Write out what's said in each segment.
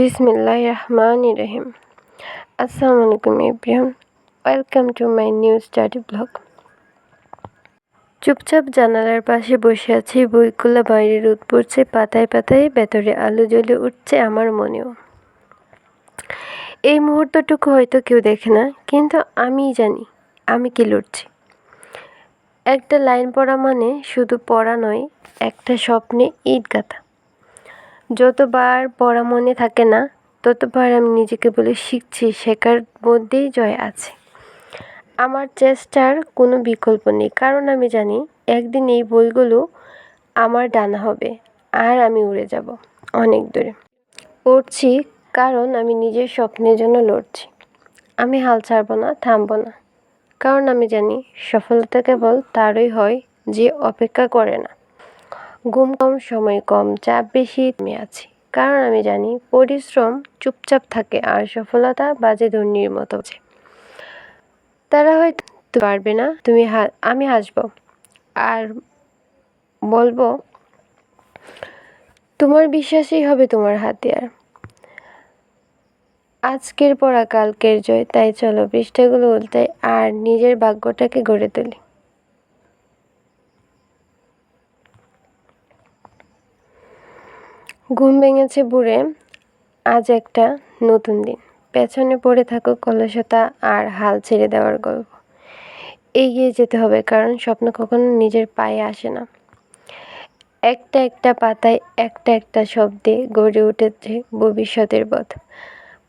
বিসমিল্লাহ রহমান রহিম আসসালামু আলাইকুম everyone welcome to my new study blog চুপচাপ জানালার পাশে বসে আছি, বইগুলো বাইরে রোদ পড়ছে, পাতায় পাতায় ভেতরে আলো জ্বলে উঠছে আমার মনেও। এই মুহূর্তটুকু হয়তো কেউ দেখে না, কিন্তু আমিই জানি, আমি কি লড়ছি। একটা লাইন পড়া মানে শুধু পড়া নয়, একটা স্বপ্নে ইট গাঁথা যতবার পড়া মনে থাকে না, ততবার আমি নিজেকে বলে শিখছি, শেখার মধ্যেই জয় আছে। আমার চেষ্টার কোনো বিকল্প নেই। কারণ আমি জানি, একদিন এই বইগুলো আমার ডানা হবে, আর আমি উড়ে যাব অনেক দূরে। উড়ছি কারণ আমি নিজের স্বপ্নের জন্য লড়ছি। আমি হাল ছাড়বো না, থামবো না। কারণ আমি জানি, সফলতা কেবল তারই হয় যে অপেক্ষা করে না। ঘুম কম, সময় কম, চাপ বেশি, আমি আছি। কারণ আমি জানি পরিশ্রম চুপচাপ থাকে আর সফলতা বাজে ধর্নির মতো তারা হয়তো পারবে না, তুমি আমি হাসব। আর বলব, তোমার বিশ্বাসই হবে তোমার হাতিয়ার। আজকের পড়া কালকের জয়, তাই চলো পৃষ্ঠাগুলো উল্টাই আর নিজের ভাগ্যটাকে গড়ে তুলি। ঘুম ভেঙেছে বুড়ে। আজ একটা নতুন দিন। পেছনে পড়ে থাকুক কলসতা আর হাল ছেড়ে দেওয়ার গল্প। এগিয়ে যেতে হবে, কারণ স্বপ্ন কখনো নিজের পায়ে আসে না। একটা একটা পাতায় একটা একটা শব্দে গড়ে উঠেছে ভবিষ্যতের পথ।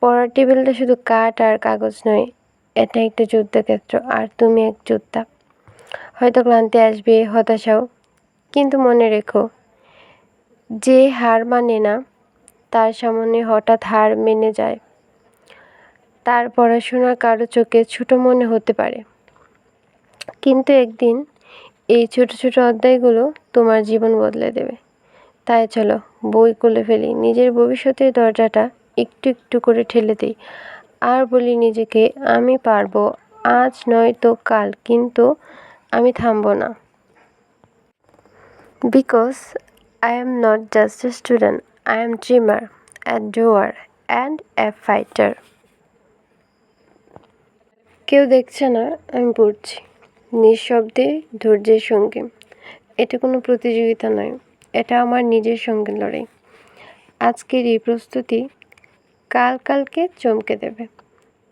পড়ার টেবিলটা শুধু কাঠ আর কাগজ নয়, এটা একটা যুদ্ধক্ষেত্র, আর তুমি এক যোদ্ধা। হয়তো ক্লান্তি আসবে, হতাশাও, কিন্তু মনে রেখো যে হার মানে না, তার সামনে হঠাৎ হার মেনে যায়। তার পড়াশোনা কারও চোখে ছোটো মনে হতে পারে। কিন্তু একদিন এই ছোট ছোট অধ্যায়গুলো তোমার জীবন বদলে দেবে। তাই চলো, বই খুলে ফেলি। নিজের ভবিষ্যতের দরজাটা একটু একটু করে ঠেলে দিই। আর বলি নিজেকে, আমি পারব, আজ নয় তো কাল, কিন্তু আমি থামবো না। Because I am not just a student I am dreamer a doer and a fighter কেউ দেখছে না, আমি পড়ছি। নিঃশব্দে ধৈর্যের সঙ্গে। এটা কোনো প্রতিযোগিতা নয়, এটা আমার নিজের সঙ্গে লড়াই। আজকের এই প্রস্তুতি কাল কালকে চমকে দেবে।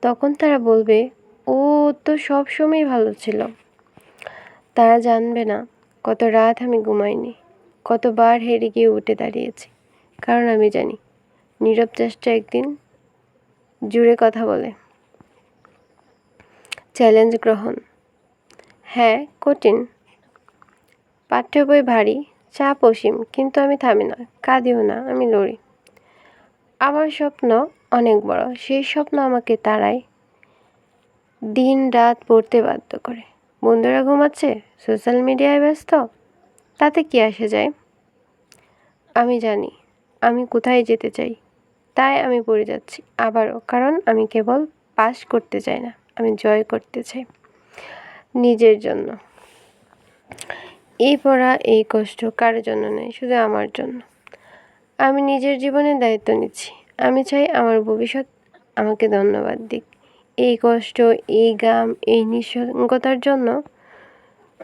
তখন তারা বলবে, ও, তো সব সময় ভালো ছিল। তারা জানবে না, কত রাত আমি ঘুমাইনি। কতবার হেরে গিয়ে উঠে দাঁড়িয়েছি। কারণ আমি জানি, নীরব চেষ্টা একদিন জুড়ে কথা বলে। চ্যালেঞ্জ গ্রহণ। হ্যাঁ কঠিন। পাঠ্য বই ভারী, চাপ অসীম, কিন্তু আমি থামি না কাঁদিও না, আমি লড়ি। আমার স্বপ্ন অনেক বড়, সেই স্বপ্ন আমাকে তারাই দিন রাত পড়তে বাধ্য করে। বন্ধুরা ঘুমাচ্ছে? সোশ্যাল মিডিয়ায় ব্যস্ত? তাতে কি আসে যায়? আমি জানি। আমি কোথায় যেতে চাই? তাই আমি পড়ে যাচ্ছি। আবারও, কারণ আমি কেবল পাস করতে চাই না। আমি জয় করতে চাই নিজের জন্য। এই পড়া, এই কষ্ট কার জন্য নয় শুধু আমার জন্য। আমি নিজের জীবনে দায়িত্ব নিচ্ছি। আমি চাই আমার ভবিষ্যৎ আমাকে ধন্যবাদ দিক। এই কষ্ট, এই গাম, এই নিঃসঙ্গতার জন্য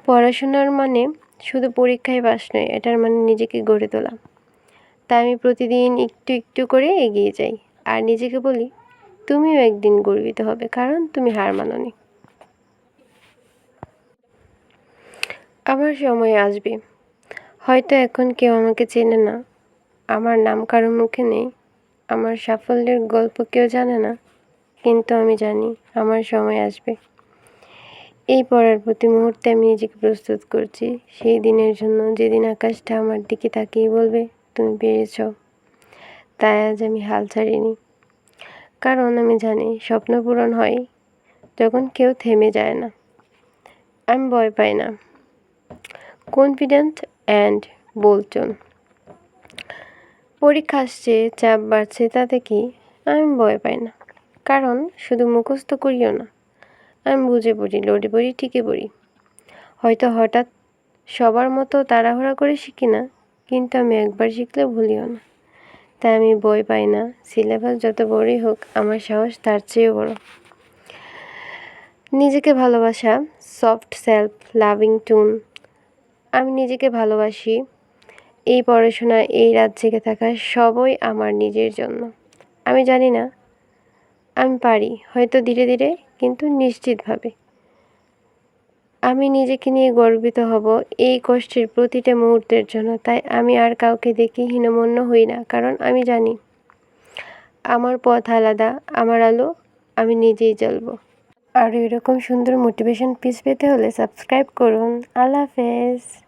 পড়াশোনার মানে শুধু পরীক্ষায় পাস নয়, এটার মানে নিজেকে গড়ে তোলা। তাই আমি প্রতিদিন একটু একটু করে এগিয়ে যাই। আর নিজেকে বলি, তুমিও একদিন গর্বিত হবে, কারণ তুমি হার মাননি। আমার সময় আসবে। হয়তো এখন কেউ আমাকে চেনে না। আমার নাম কারও মুখে নেই। আমার সাফল্যের গল্প কেউ জানে না। কিন্তু আমি জানি, আমার সময় আসবে। এই পড়ার প্রতি মুহূর্তে আমি নিজেকে প্রস্তুত করছি। সেই দিনের জন্য যেদিন আকাশটা আমার দিকে তাকিয়ে বলবে, তুমি পেরেছ। তাই আজ আমি হাল ছাড়িনি। কারণ আমি জানি স্বপ্ন পূরণ হয় যখন কেউ থেমে যায় না। আমি ভয় পাই না। কনফিডেন্ট অ্যান্ড বলটন পরীক্ষা আসছে, চাপ বাড়ছে, তাতে কি? আমি ভয় পাই না। কারণ শুধু মুখস্থ করিও না। আমি বুঝে পড়ি, লড়ে পড়ি, ঠিকই পড়ি। হয়তো হঠাৎ সবার মতো তাড়াহুড়া করে শিখি না, কিন্তু আমি একবার শিখলে ভুলিও না। তাই আমি বই পাই না, সিলেবাস যত বড়ই হোক, আমার সাহস তার চেয়েও বড়। নিজেকে ভালোবাসা, সফট সেলফ, লাভিং টুন, আমি নিজেকে ভালোবাসি। এই পড়াশোনা, এই রাত জেগে থাকা সবই আমার নিজের জন্য। আমি জানি না আমি পারি, হয়তো ধীরে ধীরে, কিন্তু নিশ্চিতভাবে। আমি নিজেকে নিয়ে গর্বিত হব এই কষ্টের প্রতিটা মুহূর্তের জন্য, তাই আমি আর কাউকে দেখে হীনমন্য হই না, কারণ আমি জানি আমার পথ আলাদা, আমার আলো, আমি নিজেই জ্বলব। আর এরকম সুন্দর মোটিভেশন পিস পেতে হলে সাবস্ক্রাইব করুন। আল্লাহ হাফেজ।